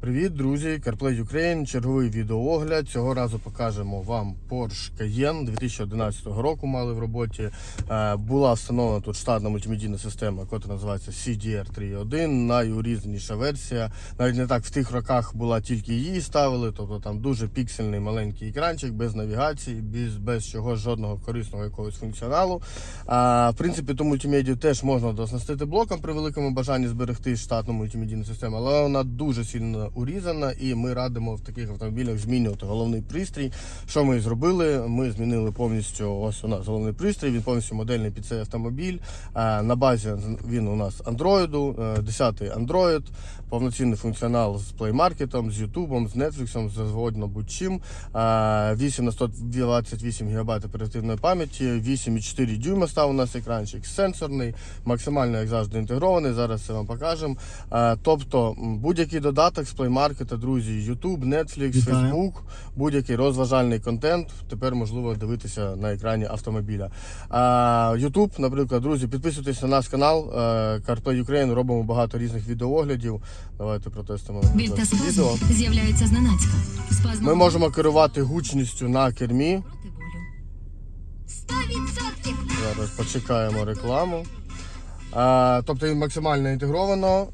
Привіт, друзі! CarPlay Ukraine, черговий відеоогляд. Цього разу покажемо вам Porsche Cayenne 2011 року. Мали в роботі. Е, Була встановлена тут штатна мультимедійна система, яка називається CDR 3.1. Найурізаніша версія. Навіть не так в тих роках була тільки її ставили. Тобто там дуже піксельний маленький екранчик, без навігації, без, без чого жодного корисного якогось функціоналу. А, в принципі, ту мультимедію теж можна доснастити блоком при великому бажанні зберегти штатну мультимедійну систему, але вона дуже сильно урізана, і ми радимо в таких автомобілях змінювати головний пристрій. Що ми зробили? Ми змінили повністю ось у нас головний пристрій. Він повністю модельний під цей автомобіль. На базі він у нас Android, 10-й Android, повноцінний функціонал з Play Market, з YouTube, з Netflix, з завгодно будь-чим. 8 на 128 ГБ оперативної пам'яті, 8,4 дюйма став у нас екранчик сенсорний, максимально, як завжди, інтегрований. Зараз це вам покажемо. Тобто будь-який додаток з Play Market, друзі, YouTube, Netflix, Вітаю. Facebook, будь-який розважальний контент тепер можливо дивитися на екрані автомобіля. А, YouTube, наприклад, друзі, підписуйтесь на наш канал е, CarPlay робимо багато різних відеооглядів. Давайте протестимо Біль та відео. спазм з'являються зненацька. Спазм Ми можемо керувати гучністю на кермі. проти болю. Зараз почекаємо рекламу. Тобто він максимально інтегровано.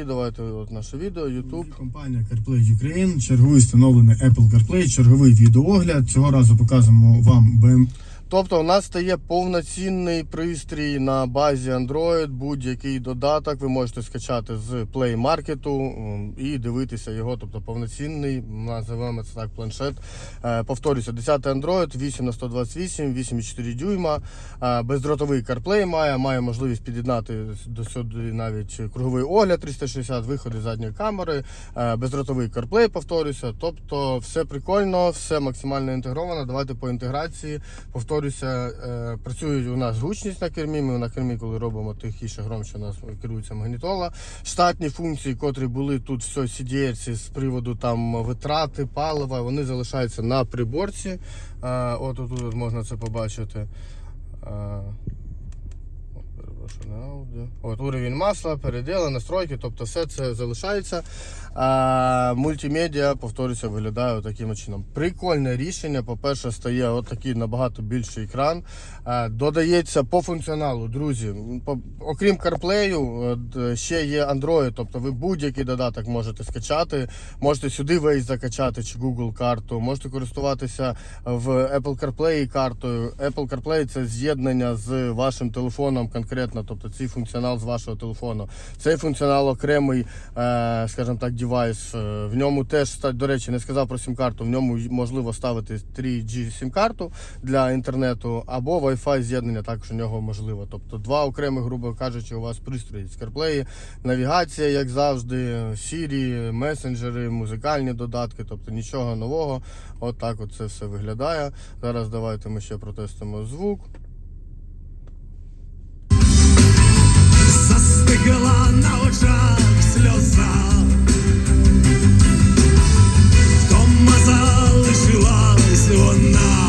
І давайте от наше відео, YouTube. Компанія CarPlay Ukraine, черговий встановлений Apple CarPlay, черговий відеоогляд. Цього разу показуємо вам BM... Тобто у нас стає повноцінний пристрій на базі Android, будь-який додаток ви можете скачати з Play Market і дивитися його, тобто повноцінний, називаємо це так, планшет. Е, Повторюся, 10 Android, 8 на 128, 8,4 дюйма, е, бездротовий CarPlay має, має можливість під'єднати до сюди навіть круговий огляд 360, виходи задньої камери, е, бездротовий CarPlay, повторюся. Тобто все прикольно, все максимально інтегровано. Давайте по інтеграції. Повторюся, е, працює у нас гучність на кермі. Ми на кермі, коли робимо тихіше, громче у нас керується магнітола. Штатні функції, котрі були тут в CDR з приводу там витрати, палива, вони залишаються на приборці. Е, От тут можна це побачити. От уровень масла, переділи, настройки, тобто все це залишається. А, мультимедіа, повторюся, виглядає таким чином. Прикольне рішення. По-перше, стає отакий набагато більший екран. Додається по функціоналу, друзі. Окрім CarPlay, ще є Android, тобто ви будь-який додаток можете скачати. Можете сюди Waze закачати чи Google карту, можете користуватися в Apple CarPlay картою. Apple CarPlay це з'єднання з вашим телефоном конкретно, тобто цей функціонал з вашого телефону. Цей функціонал окремий, е, скажімо так, девайс. Е, В ньому теж до речі, не сказав про сім-карту. В ньому можливо ставити 3G сім-карту для інтернету або Wi-Fi з'єднання також у нього можливо. Тобто два окремих, грубо кажучи, у вас пристрої з навігація, як завжди, Siri, месенджери, музикальні додатки, тобто нічого нового. От так от це все виглядає. Зараз давайте ми ще протестимо звук. Застигла на очах сльоза, вдома залишилась вона.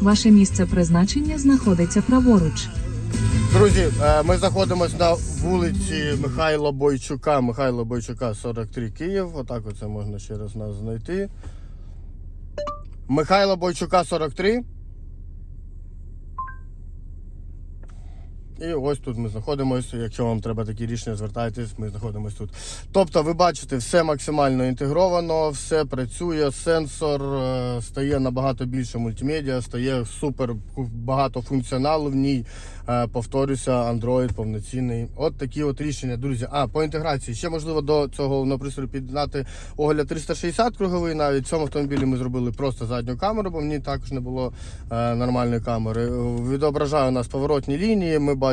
Ваше місце призначення знаходиться праворуч. Друзі, е, ми знаходимося на вулиці Михайла Бойчука. Михайла Бойчука, 43 Київ. Отак оце можна ще раз нас знайти. Михайла Бойчука 43. І ось тут ми знаходимося. Якщо вам треба такі рішення, звертайтесь, ми знаходимося тут. Тобто, ви бачите, все максимально інтегровано, все працює, сенсор е, стає набагато більше мультимедіа, стає супер багато функціоналу в ній. Е, Повторюся, Android повноцінний. От такі от рішення, друзі. А по інтеграції ще можливо до цього на пристрою під'єднати огляд 360 круговий. Навіть в цьому автомобілі ми зробили просто задню камеру, бо в ній також не було е, нормальної камери. Відображає у нас поворотні лінії. Ми бачимо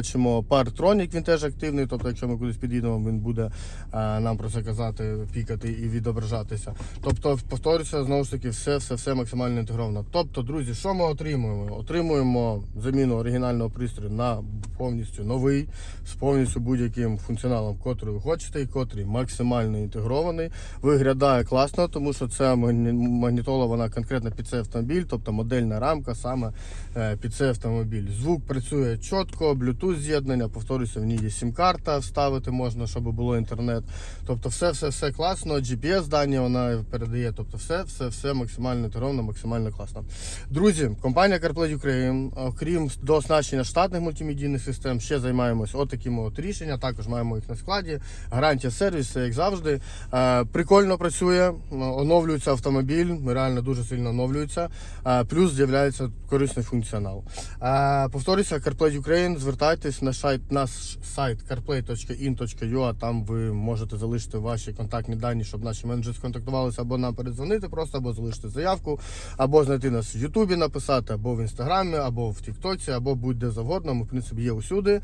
Partronic, він теж активний. Тобто, якщо ми кудись під'їдемо, він буде е, нам про це казати, пікати і відображатися. Тобто, повторюся, знову ж таки, все, все, все максимально інтегровано. Тобто, друзі, що ми отримуємо? Отримуємо заміну оригінального пристрою на повністю новий, з повністю будь-яким функціоналом, котрий ви хочете, і котрий максимально інтегрований. Виглядає класно, тому що ця магнітола вона конкретно під цей автомобіль, тобто модельна рамка саме е, під цей автомобіль. Звук працює чітко, Bluetooth з'єднання, повторюся, в ній є сім-карта, вставити можна, щоб було інтернет. Тобто, все, все, все класно. GPS дані вона передає. Тобто, все, все, все максимально інтегровано, максимально класно. Друзі, компанія CarPlay Ukraine, окрім дооснащення штатних мультимедійних систем, ще займаємось отакими от рішення. Також маємо їх на складі. Гарантія сервісу, як завжди. Е, Прикольно працює, оновлюється автомобіль, реально дуже сильно оновлюється. Е, Плюс з'являється корисний функціонал. Е, Повторюся, CarPlay Ukraine, звертайтесь на сайт, наш сайт carplay.in.ua, там ви можете залишити ваші контактні дані, щоб наші менеджери сконтактувалися або нам передзвонити просто, або залишити заявку, або знайти нас в Ютубі, написати, або в Інстаграмі, або в Тіктоці, або будь-де завгодно. Ми, в принципі, є усюди.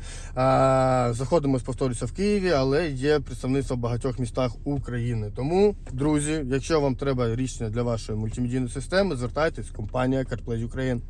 Заходимо, повторюся, в Києві, але є представництво в багатьох містах України. Тому, друзі, якщо вам треба рішення для вашої мультимедійної системи, звертайтесь, компанія CarPlay Ukraine.